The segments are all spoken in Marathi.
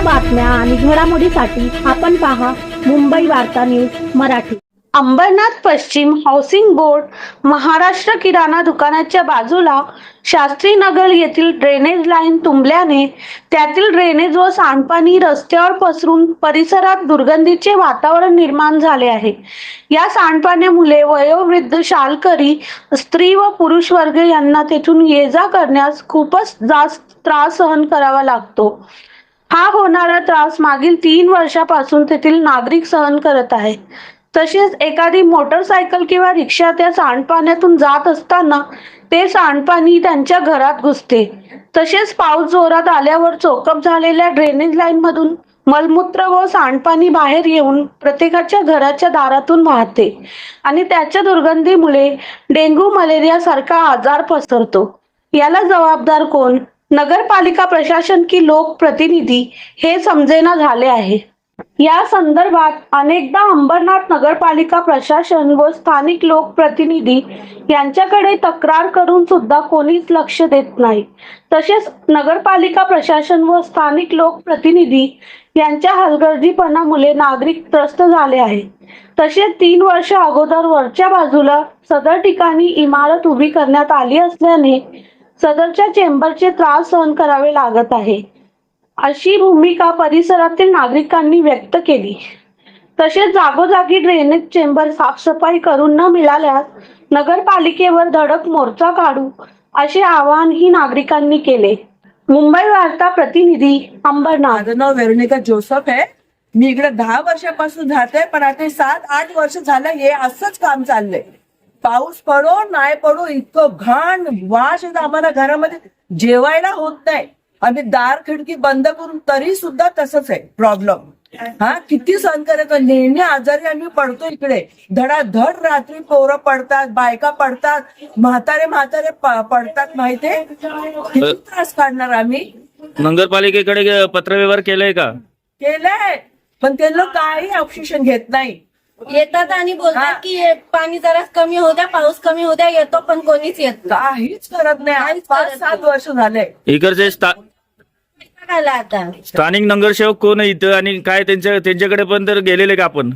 बातम्या आणि घडामोडीसाठी आपण पहा मुंबई वार्ता न्यूज मराठी. अंबरनाथ पश्चिम हाऊसिंग बोर्ड महाराष्ट्र किराणा दुकानाच्या बाजूला शास्त्री नगर येथील ड्रेनेज लाईन तुंबल्याने त्यातील ड्रेनेज व सांडपाणी रस्त्यावर पसरून परिसरात दुर्गंधीचे वातावरण निर्माण झाले आहे. या सांडपाण्यामुळे वयोवृद्ध शालकरी स्त्री व पुरुष वर्ग यांना तेथून ये जा करण्यास खूपच जास्त त्रास सहन करावा लागतो. हा होणारा त्रास मागील तीन वर्षापासून तेथील नागरिक सहन करत आहे. तसेच एखादी मोटरसायकल किंवा रिक्षा त्या सांडपाण्यातून जात असताना ते सांडपाणी त्यांच्या घरात घुसते. तसेच पाऊस जोरात आल्यावर चोकअप झालेल्या ड्रेनेज लाईन मधून मलमूत्र व सांडपाणी बाहेर येऊन प्रत्येकाच्या घराच्या दारातून वाहते आणि त्याच्या दुर्गंधीमुळे डेंग्यू मलेरिया सारखा आजार पसरतो. याला जबाबदार कोण? नगरपालिका प्रशासन की लोकप्रतिनिधी हे समजेना झाले आहे. या संदर्भात अनेकदा अंबरनाथ नगरपालिका प्रशासन व स्थानिक लोकप्रतिनिधी यांच्याकडे तक्रार करून सुद्धा कोणीच लक्ष देत नाही. तसेच नगरपालिका प्रशासन व स्थानिक लोकप्रतिनिधी यांच्या हलगर्जीपणामुळे नागरिक त्रस्त झाले आहे. तसेच तीन वर्ष अगोदर वरच्या बाजूला सदर ठिकाणी इमारत उभी करण्यात आली असल्याने सदरच्या चेंबरचे त्रास सहन करावे लागत आहे. अशी भूमिका परिसरातील नागरिकांनी व्यक्त केली. तसेच जागोजागी ड्रेनेज चेंबर साफसफाई करून न मिळाल्यास नगरपालिकेवर धडक मोर्चा काढू असे आवाहनही नागरिकांनी केले. मुंबई वार्ता प्रतिनिधी अंबरनाथ. माझं नाव वेरोनिका जोसफ आहे. मी इकडे दहा वर्षापासून राहते पण आता सात आठ वर्ष झालं हे असंच काम चाललंय. पाऊस पडो नाही पडो इतकं घाण वास येतो आम्हाला घरामध्ये. जेवायला होत नाही. आम्ही दार खिडकी बंद करून तरी सुद्धा तसंच आहे. प्रॉब्लेम. हा किती सहन करायचं नेहमी आजारी आम्ही पडतो इकडे. धडाधड रात्री पोरं पडतात बायका पडतात म्हातारे म्हातारे प- पडतात माहितीये? किती त्रास काढणार आम्ही? नगरपालिकेकडे पत्रव्यवहार केलंय का? केलंय. पण त्यांना काही ऑप्शन घेत नाही. येतात आणि हा. बोलतात की पाणी जरा कमी होऊ द्या पाऊस कमी होऊ द्या येतो पण कोणीच येत नाही. काहीच करत नाही. आज पाच सात वर्ष झाले. इकडचे स्था- आला आता? स्थानिक नगरसेवक कोण आहे इथं? आणि काय त्यांच्या त्यांच्याकडे पण तर गेलेले का आपण?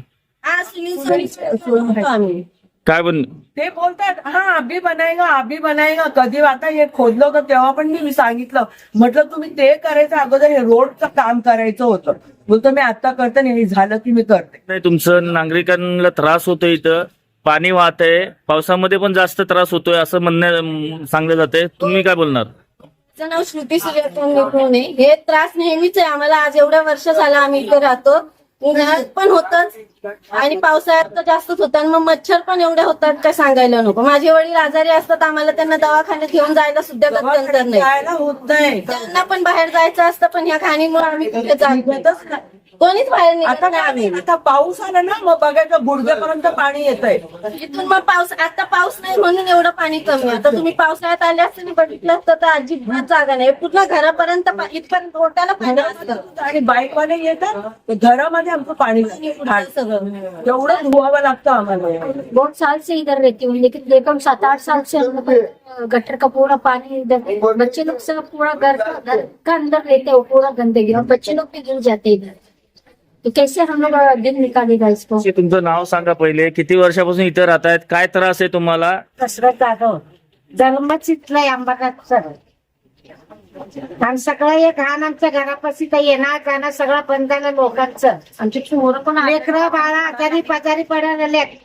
हा सुनील सोनी आम्ही. काय पण ते बोलतात हा अभी बनाएगा अभी बनाएगा कधी आता हे खोदलं होतं तेव्हा पण मी सांगितलं. म्हटलं तुम्ही ते करायचं अगोदर हे रोडचं काम करायचं होतं. बोलतो मी आता करते आणि हे झालं की मी करते. नाही तुमचं नागरिकांना त्रास होतोय इथं. पाणी वाहतंय पावसामध्ये पण जास्त त्रास होतोय असं म्हणण्या सांगलं जाते तुम्ही काय बोलणार? माझं नाव श्रुती सूर्यकांत निपुणे हे त्रास नेहमीच आहे. आम्हाला आज एवढ्या वर्ष झालं आम्ही इथे राहतो. उन्हाळ्यात पण होतच. आणि पावसाळ्यात तर जास्तच होतं. आणि मग मच्छर पण एवढे होतात काय सांगायला नको. माझे वडील आजारी असतात आम्हाला त्यांना दवाखान्यात घेऊन जायला सुद्धा गत्यंतर नाही जायला होत नाही. त्यांना पण बाहेर जायचं असतं पण ह्या खाणीमुळे आम्ही कुठे जात. कोणीच बाहेर निघत आता नाही. आता पाऊस आला ना मग बघायचं गुडघ्यापर्यंत पाणी येत आहे इथून मग पाऊस आता पाऊस नाही म्हणून एवढं पाणी कमी आहे. आता तुम्ही पावसाळ्यात आले असते बघितलं असतं तर अजिबात जागा नाही. पूर्ण घरापर्यंत पा- इथपर्यंत रोट्याला पाणी असतं. आणि बाईकवाले येतात घरामध्ये आमचं पाणी जातं. सगळं. तेवढं धुवावं लागतं आम्हाला. बहुत साल से इधर रहती हूँ लेकिन देखो सात आठ साल से हम लोग गटर का पूरा पानी इधर बच्चे लोग सब पूरा घर का घर का अंदर रहते हो पूरा गंदगी। और बच्चे लोग भी गिर जाते हैं इधर। तो कैसे हम लोग दिन निकालेगा इसको तुमचं नाव सांगा पहिले. किती वर्षापासून इथं राहतायत? काय त्रास आहे तुम्हाला? कसरत जाधव जन्मच इथलं अंबरनाथ आणि सगळं. एक घाण आमच्या घरापाशी तर येणार जाणं सगळं बंद झालं लोकांचं. आमची पोरं पण लेकरं बाळा आजारी पाजारी पडायला लेक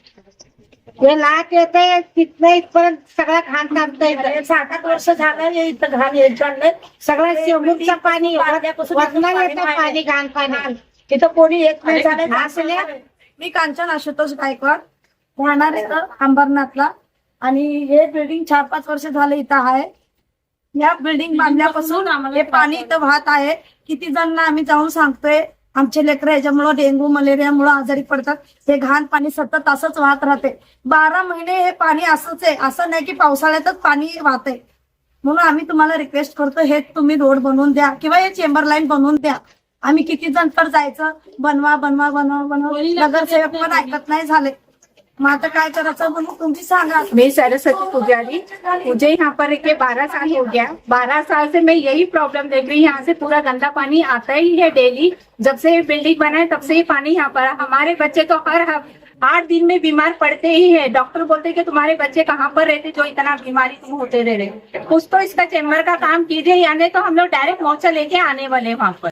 हे लाट येते तिथनं इथपर्यंत सगळं घाण थांबतंय सात आठ वर्ष झालं हे इथं घाण येत चाललंय. सगळं शिवमुखचं पाणी वरनं येतं पाणी घाण पाणी. तिथं कोणी येत नाही झालं. असल्या मी कांचन आशुतोष गायकवाड. राहणार इथं अंबरनाथला. आणि हे बिल्डिंग चार पाच वर्ष झालं इथं आहे. या बिल्डिंग बांधल्यापासून हे पाणी इथं वाहत आहे. किती जणांना आम्ही जाऊन सांगतोय. आमचे लेकरं याच्यामुळं डेंग्यू मलेरियामुळं आजारी पडतात. हे घाण पाणी सतत असंच वाहत राहते. बारा महिने हे पाणी असंच आहे. असं नाही की पावसाळ्यातच पाणी वाहते म्हणून आम्ही तुम्हाला रिक्वेस्ट करतो हे तुम्ही रोड बनवून द्या किंवा हे चेंबर लाईन बनवून द्या. आम्ही किती जण तर जायचं? बनवा बनवा बनवा बनवा. नगरसेवक पण ऐकत नाही झाले. मग आता काय करायचं मग तुमची सांगा. मैं सरस्वती पुजारी. मुझे यहाँ पर के बारह साल हो गया. बारह साल से मैं यही प्रॉब्लम देख रही हूँ. यहाँ से पूरा गंदा पानी आता ही है डेली जब से ये बिल्डिंग बना है तब से ही पानी यहाँ पर हमारे बच्चे तो हर हफ- आठ दिन में बीमार पड़ते ही है। डॉक्टर बोलते कि तुम्हारे बच्चे कहाँ पर रहते जो इतना बीमारी तुम होते रह रहे कुछ तो इसका चैम्बर का काम कीजिए या नहीं तो हम लोग डायरेक्ट मोर्चा लेके आने वाले हैं वहाँ पर।